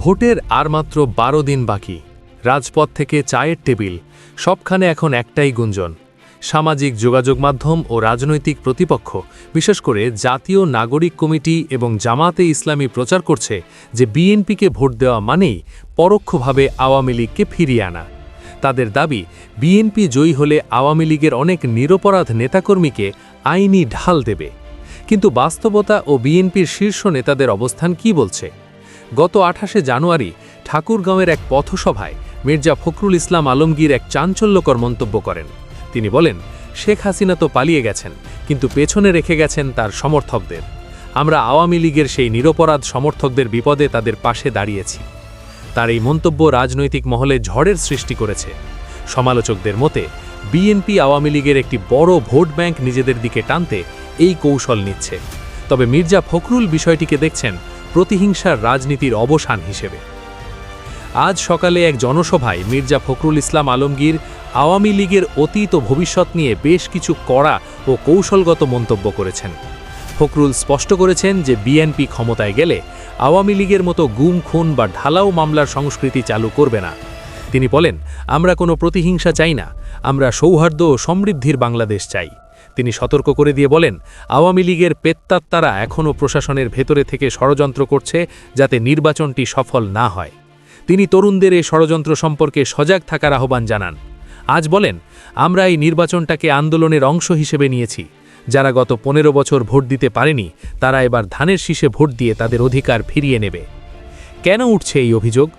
ভোটের আর মাত্র বারো দিন বাকি। রাজপথ থেকে চায়ের টেবিল, সবখানে এখন একটাই গুঞ্জন। সামাজিক যোগাযোগ মাধ্যম ও রাজনৈতিক প্রতিপক্ষ, বিশেষ করে জাতীয় নাগরিক কমিটি এবং জামাতে ইসলামী প্রচার করছে যে বিএনপিকে ভোট দেওয়া মানেই পরোক্ষভাবে আওয়ামী লীগকে ফিরিয়ে আনা। তাদের দাবি, বিএনপি জয়ী হলে আওয়ামী লীগের অনেক নিরপরাধ নেতাকর্মীকে আইনি ঢাল দেবে। কিন্তু বাস্তবতা ও বিএনপির শীর্ষ নেতাদের অবস্থান কি বলছে? গত আঠাশে জানুয়ারি ঠাকুরগাঁওয়ের এক পথসভায় মির্জা ফখরুল ইসলাম আলমগীর এক চাঞ্চল্যকর মন্তব্য করেন। তিনি বলেন, শেখ হাসিনা তো পালিয়ে গেছেন, কিন্তু পেছনে রেখে গেছেন তার সমর্থকদের। আমরা আওয়ামী লীগের সেই নিরপরাধ সমর্থকদের বিপদে তাদের পাশে দাঁড়িয়েছি। তার এই মন্তব্য রাজনৈতিক মহলে ঝড়ের সৃষ্টি করেছে। সমালোচকদের মতে, বিএনপি আওয়ামী লীগের একটি বড় ভোট ব্যাংক নিজেদের দিকে টানতে এই কৌশল নিচ্ছে। তবে মির্জা ফখরুল বিষয়টিকে দেখছেন প্রতিহিংসার রাজনীতির অবসান হিসেবে। আজ সকালে এক জনসভায় মির্জা ফখরুল ইসলাম আলমগীর আওয়ামী লীগের অতীত ও ভবিষ্যৎ নিয়ে বেশ কিছু কড়া ও কৌশলগত মন্তব্য করেছেন। ফখরুল স্পষ্ট করেছেন যে বিএনপি ক্ষমতায় গেলে আওয়ামী লীগের মতো গুম, খুন বা ঢালাও মামলার সংস্কৃতি চালু করবে না। তিনি বলেন, আমরা কোনো প্রতিহিংসা চাই না, আমরা সৌহার্দ্য ও সমৃদ্ধির বাংলাদেশ চাই। তিনি সতর্ক করে দিয়ে বলেন, আওয়ামী লীগের পেত্তাত্তারা এখনও প্রশাসনের ভেতরে থেকে ষড়যন্ত্র করছে যাতে নির্বাচনটি সফল না হয়। তিনি তরুণদের এই ষড়যন্ত্র সম্পর্কে সজাগ থাকার আহ্বান জানান। আজ বলেন, আমরা এই নির্বাচনটাকে আন্দোলনের অংশ হিসেবে নিয়েছি। যারা গত পনেরো বছর ভোট দিতে পারেনি, তারা এবার ধানের শীষে ভোট দিয়ে তাদের অধিকার ফিরিয়ে নেবে। কেন উঠছে এই অভিযোগ?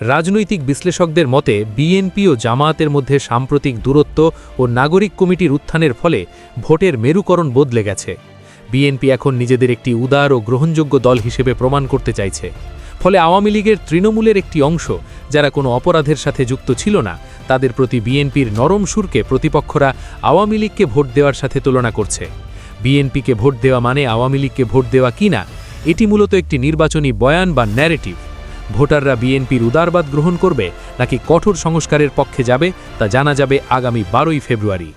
রাজনৈতিক বিশ্লেষকদের মতে, বিএনপি ও জামায়াতের মধ্যে সাম্প্রতিক দূরত্ব ও নাগরিক কমিটির উত্থানের ফলে ভোটের মেরুকরণ বদলে গেছে। বিএনপি এখন নিজেদের একটি উদার ও গ্রহণযোগ্য দল হিসেবে প্রমাণ করতে চাইছে। ফলে আওয়ামী লীগের তৃণমূলের একটি অংশ, যারা কোনো অপরাধের সাথে যুক্ত ছিল না, তাদের প্রতি বিএনপির নরম সুরকে প্রতিপক্ষরা আওয়ামী লীগকে ভোট দেওয়ার সাথে তুলনা করছে। বিএনপিকে ভোট দেওয়া মানে আওয়ামী লীগকে ভোট দেওয়া কিনা এটি মূলত একটি নির্বাচনী বয়ান বা ন্যারেটিভ। ভোটাররা বিএনপির উদারবাদ গ্রহণ করবে নাকি কঠোর সংস্কারের পক্ষে যাবে তা জানা যাবে আগামী বারোই ফেব্রুয়ারি।